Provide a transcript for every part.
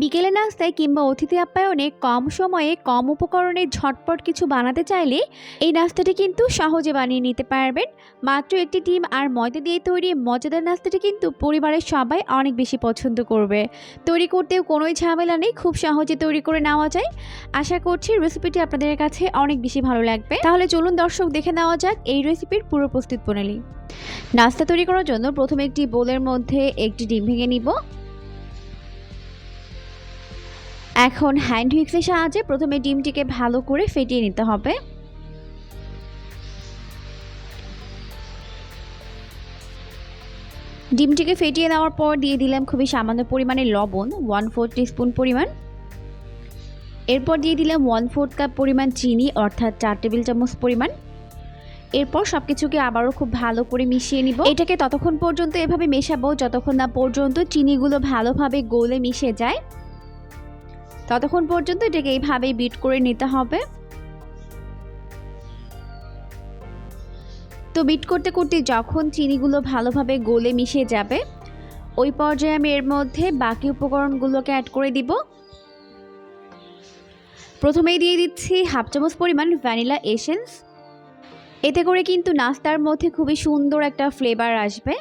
বিকেলে নাস্তায় কিংবা অতিথি আপ্যায়নে কম সময়ে কম উপকরণে ঝটপট কিছু বানাতে চাইলে এই নাস্তাটি কিন্তু সহজে বানিয়ে নিতে পারবেন। মাত্র একটি ডিম আর ময়দা দিয়ে তৈরি মজাদার নাস্তাটি কিন্তু পরিবারের সবাই অনেক বেশি পছন্দ করবে। তৈরি করতেও কোনোই ঝামেলা নেই, খুব সহজে তৈরি করে নেওয়া যায়। আশা করছি রেসিপিটি আপনাদের কাছে অনেক বেশি ভালো লাগবে। তাহলে চলুন দর্শক দেখে নেওয়া যাক এই রেসিপির পুরো প্রস্তুত প্রণালী। নাস্তা তৈরি করার জন্য প্রথমে একটি বোলের মধ্যে একটি ডিম ভেঙে নিব। এখন হ্যান্ড হুইক্সের সাহায্যে প্রথমে ডিমটিকে ভালো করে ফেটিয়ে নিতে হবে। ডিমটিকে ফেটিয়ে নেওয়ার পর দিয়ে দিলাম খুবই সামান্য পরিমাণে লবণ ওয়ান ফোর স্পুন পরিমাণ। এরপর দিয়ে দিলাম ওয়ান ফোর্থ কাপ পরিমাণ চিনি, অর্থাৎ চার টেবিল চামচ পরিমাণ। এরপর সব কিছুকে আবারও খুব ভালো করে মিশিয়ে নিব। এটাকে ততক্ষণ পর্যন্ত এভাবে মেশাবো যতক্ষণ না পর্যন্ত চিনিগুলো ভালোভাবে গলে মিশে যায়। ততক্ষণ পর্যন্ত এটাকে এইভাবেই বিট করে নিতে হবে। তো বিট করতে করতে যখন চিনিগুলো ভালোভাবে গলে মিশে যাবে, ওই পর্যায়ে আমি এর মধ্যে বাকি উপকরণগুলোকে অ্যাড করে দিব। প্রথমেই দিয়ে দিচ্ছি হাফ চামচ পরিমাণ ভ্যানিলা এসেন্স। এতে করে কিন্তু নাস্তার মধ্যে খুবই সুন্দর একটা ফ্লেভার আসবে।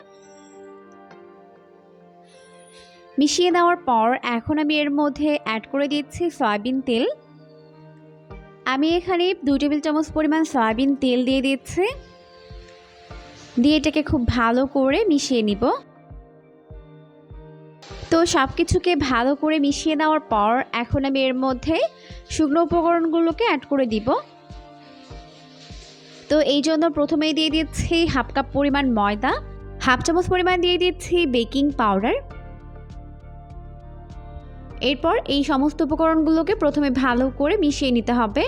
মিশিয়ে দেওয়ার পর এখন আমি এর মধ্যে অ্যাড করে দিচ্ছি সয়াবিন তেল। আমি এখানে দু টেবিল চামচ পরিমাণ সয়াবিন তেল দিয়ে দিচ্ছি। দিয়ে এটাকে খুব ভালো করে মিশিয়ে নিব। তো সব কিছুকে ভালো করে মিশিয়ে নেওয়ার পর এখন আমি এর মধ্যে শুকনো উপকরণগুলোকে অ্যাড করে দিব। তো এই জন্য প্রথমেই দিয়ে দিচ্ছি হাফ কাপ পরিমাণ ময়দা, হাফ চামচ পরিমাণ দিয়ে দিচ্ছি বেকিং পাউডার। এরপর এই সমস্ত উপকরণগুলোকে প্রথমে ভালো করে মিশিয়ে নিতে হবে।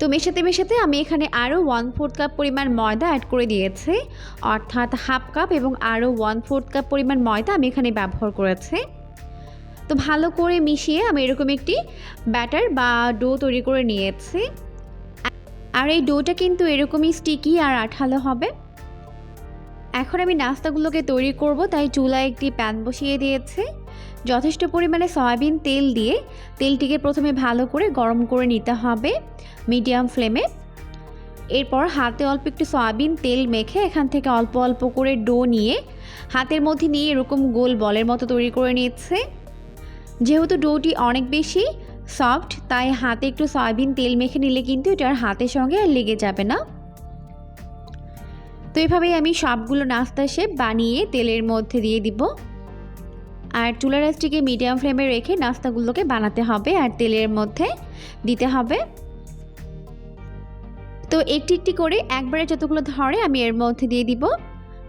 তো মেশাতে মেশাতে আমি এখানে আরও ওয়ান ফোর্থ কাপ পরিমাণ ময়দা অ্যাড করে দিয়েছি। অর্থাৎ হাফ কাপ এবং আরও ওয়ান ফোর্থ কাপ পরিমাণ ময়দা আমি এখানে ব্যবহার করেছি। তো ভালো করে মিশিয়ে আমি এরকম একটি ব্যাটার বা ডো তৈরি করে নিয়েছি। আর এই ডোটা কিন্তু এরকমই স্টিকি আর আঠালো হবে। এখন আমি নাস্তাগুলোকে তৈরি করব, তাই চুলায় একটি প্যান বসিয়ে দিয়েছি। যথেষ্ট পরিমাণে সয়াবিন তেল দিয়ে তেলটিকে প্রথমে ভালো করে গরম করে নিতে হবে মিডিয়াম ফ্লেমে। এরপর হাতে অল্প একটু সয়াবিন তেল মেখে এখান থেকে অল্প অল্প করে ডো নিয়ে হাতের মধ্যে নিয়ে এরকম গোল বলের মতো তৈরি করে নিচ্ছে। যেহেতু ডোটি অনেক বেশি সফট, তাই হাতে একটু সয়াবিন তেল মেখে নিলে কিন্তু এটার হাতের সঙ্গে আর লেগে যাবে না। তো এভাবেই আমি সবগুলো নাস্তা শেপ বানিয়ে তেলের মধ্যে দিয়ে দিব। আর চুলা রাইসটিকে মিডিয়াম ফ্লেমে রেখে নাস্তাগুলোকে বানাতে হবে আর তেলের মধ্যে দিতে হবে। তো একটি একটি করে একবারে যতগুলো ধরে আমি এর মধ্যে দিয়ে দিব।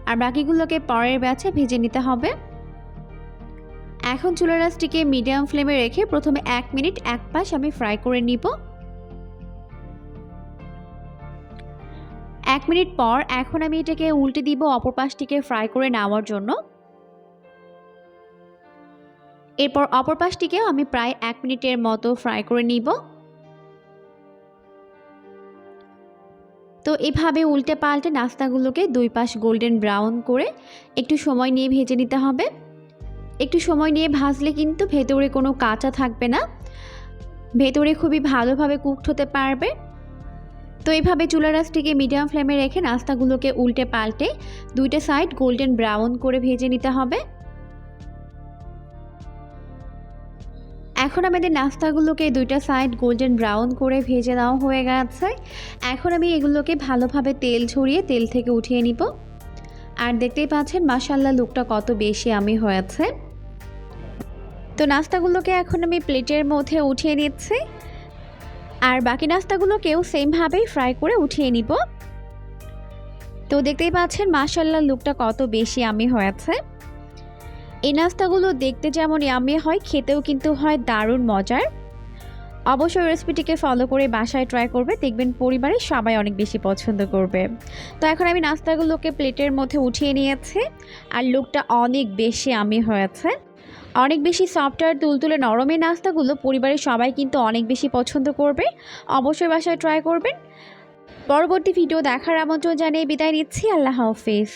আর বাকিগুলোকে পরের ব্যাচে ভেজে নিতে হবে। এখন চুলা রাসটিকে মিডিয়াম ফ্লেমে রেখে প্রথমে এক মিনিট এক পাশ আমি ফ্রাই করে নিব। এক মিনিট পর এখন আমি এটাকে উল্টে দিব অপর পাশটিকে ফ্রাই করে নেওয়ার জন্য। এরপর অপর পাশটিকেও আমি প্রায় এক মিনিটের মতো ফ্রাই করে নিব। তো এভাবে উল্টে পাল্টে নাস্তাগুলোকে দুই পাশ গোল্ডেন ব্রাউন করে একটু সময় নিয়ে ভেজে নিতে হবে। একটু সময় নিয়ে ভাজলে কিন্তু ভেতরে কোনো কাঁচা থাকবে না। ভেতরে খুবই ভালোভাবে কুকড হতে পারবে। তো এইভাবে চুলা রাসটিকে মিডিয়াম ফ্লেমে রেখে নাস্তাগুলোকে উল্টে পাল্টে দুইটা সাইড গোল্ডেন ব্রাউন করে ভেজে নিতে হবে। এখন আমাদের নাস্তাগুলোকে দুইটা সাইড গোল্ডেন ব্রাউন করে ভেজে নেওয়া হয়ে গেছে। এখন আমি এগুলোকে ভালোভাবে তেল ছড়িয়ে তেল থেকে উঠিয়ে নিব। আর দেখতেই পাচ্ছেন মাসাল্লা লুকটা কত বেশি আমি হয়েছে। তো নাস্তাগুলোকে এখন আমি প্লেটের মধ্যে উঠিয়ে নিচ্ছি। আর বাকি নাস্তাগুলোকেও সেমভাবেই ফ্রাই করে উঠিয়ে নিব। তো দেখতেই পাচ্ছেন মাসাল্লা লুকটা কত বেশি আমি হয়েছে। এই নাস্তাগুলো দেখতে যেমন আমি হয়, খেতেও কিন্তু হয় দারুণ মজার। অবশ্যই রেসিপিটিকে ফলো করে বাসায় ট্রাই করবে, দেখবেন পরিবারের সবাই অনেক বেশি পছন্দ করবে। তো এখন আমি নাস্তাগুলোকে প্লেটের মধ্যে উঠিয়ে নিয়েছি, আর লুকটা অনেক বেশি আমি হয়েছে। অনেক বেশি সফটওয়্যার তুলতুলে নরমের নাস্তাগুলো পরিবারের সবাই কিন্তু অনেক বেশি পছন্দ করবে। অবশ্যই বাসায় ট্রাই করবেন। পরবর্তী ভিডিও দেখার আমন্ত্রণ জানিয়ে বিদায় নিচ্ছি। আল্লাহ হাফিজ।